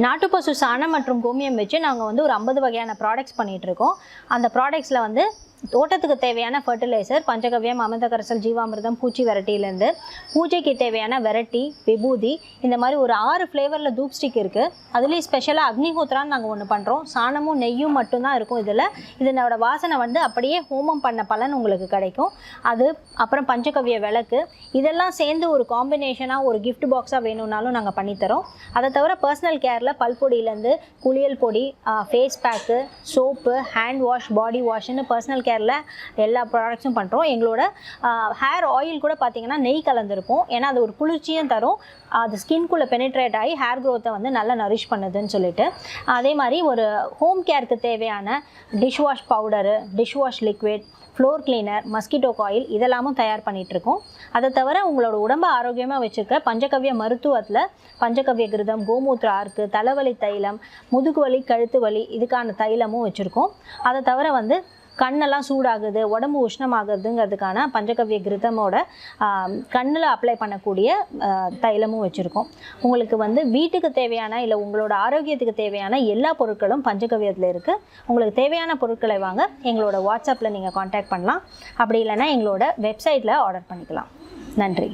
நாட்டுப்பசு சாணம் மற்றும் கோமியம் வச்சு நாங்கள் வந்து ஒரு ஐம்பது வகையான ப்ராடக்ட்ஸ் பண்ணிகிட்ருக்கோம் அந்த ப்ராடக்ட்ஸில் வந்து தோட்டத்துக்கு தேவையான ஃபர்டிலைசர் பஞ்சகவ்யம் அமிர்தகரசல் ஜீவாமிர்தம் பூச்சி வெரைட்டிலேருந்து பூஜைக்கு தேவையான வெரைட்டி விபூதி இந்த மாதிரி ஒரு ஆறு ஃப்ளேவரில் தூப் ஸ்டிக் இருக்குது அதுலேயும் ஸ்பெஷலாக அக்னிஹோத்ரான்னு நாங்கள் ஒன்று பண்ணுறோம் சாணமும் நெய்யும் மட்டும்தான் இருக்கும் இதில். இதனோட வாசனை வந்து அப்படியே ஹோமம் பண்ண பலன் உங்களுக்கு கிடைக்கும். அது அப்புறம் பஞ்சகவ்ய விளக்கு. இதெல்லாம் சேர்ந்து ஒரு காம்பினேஷனாக ஒரு கிஃப்ட் பாக்ஸாக வேணும்னாலும் நாங்கள் பண்ணித்தரோம். அதை தவிர பர்சனல் கேரில் பல்பொடியிலேருந்து குளியல் பொடி face pack soap hand wash body வாஷ்னு personal கேரில் எல்லா ப்ராடக்ட்ஸும் பண்ணுறோம் எங்களோட ஹேர் ஆயில் கூட பார்த்தீங்கன்னா நெய் கலந்துருக்கும். ஏன்னா அது ஒரு குளிர்ச்சியும் தரும். அது ஸ்கின்குள்ளே பெனிட்ரேட் ஆகி ஹேர் க்ரோத்தை வந்து நல்லா நரிஷ் பண்ணுதுன்னு சொல்லிட்டு. அதே மாதிரி ஒரு ஹோம் கேருக்கு தேவையான dish wash powder dish wash liquid floor cleaner mosquito coil இதெல்லாமும் தயார் பண்ணிகிட்ருக்கோம் அதை தவிர உங்களோட உடம்பை ஆரோக்கியமாக வச்சுருக்க பஞ்சகவ்ய மருத்துவத்தில் பஞ்சகவ்ய கிருதம் கோமூத்திர ஆர்க்கு தலைவலி தைலம் முதுகு வலி கழுத்து வலி இதுக்கான தைலமும் வச்சுருக்கோம். அதை தவிர வந்து கண்ணெல்லாம் சூடாகுது உடம்பு உஷ்ணமாகுதுங்கிறதுக்கான பஞ்சகவ்ய கிருதமோட கண்ணில் அப்ளை பண்ணக்கூடிய தைலமும் வச்சுருக்கோம். உங்களுக்கு வந்து வீட்டுக்கு தேவையான இல்லை உங்களோட ஆரோக்கியத்துக்கு தேவையான எல்லா பொருட்களும் பஞ்சகவ்யத்தில் இருக்குது உங்களுக்கு தேவையான பொருட்களை வாங்க எங்களோட வாட்ஸ்அப்பில் நீங்கள் காண்டாக்ட் பண்ணலாம். அப்படி இல்லைன்னா எங்களோட வெப்சைட்டில் ஆர்டர் பண்ணிக்கலாம். நன்றி.